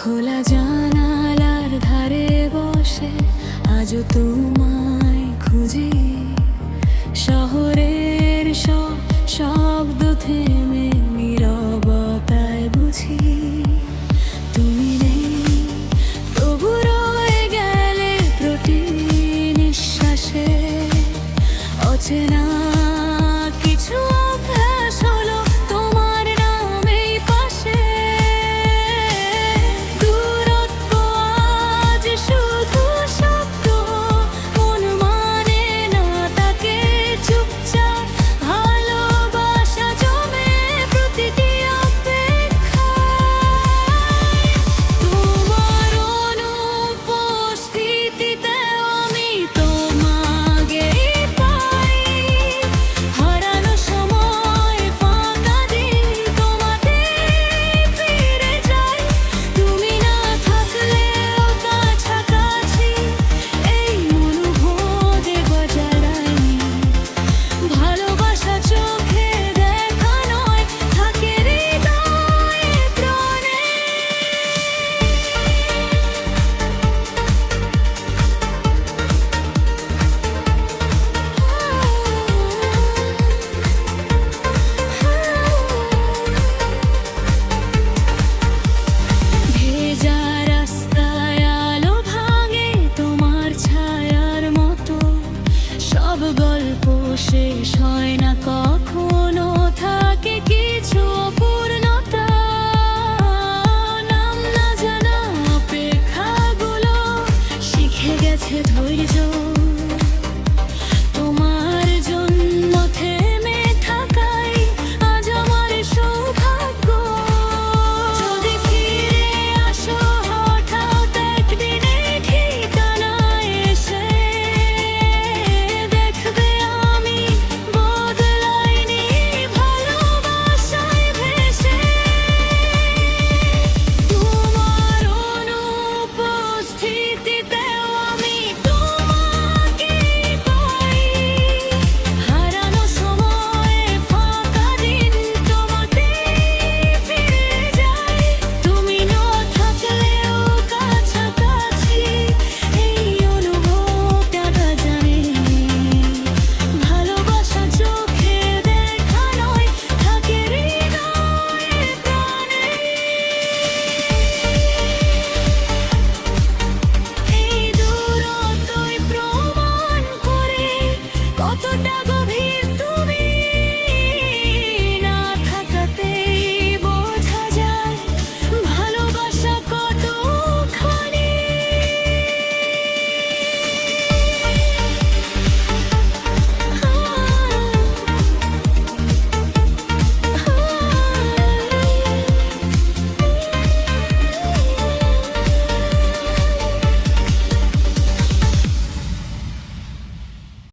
খোলা জানালার ধারে বসে আজও তোমায় খুঁজি। শহরের সব শব্দ থেমে Свет вырезан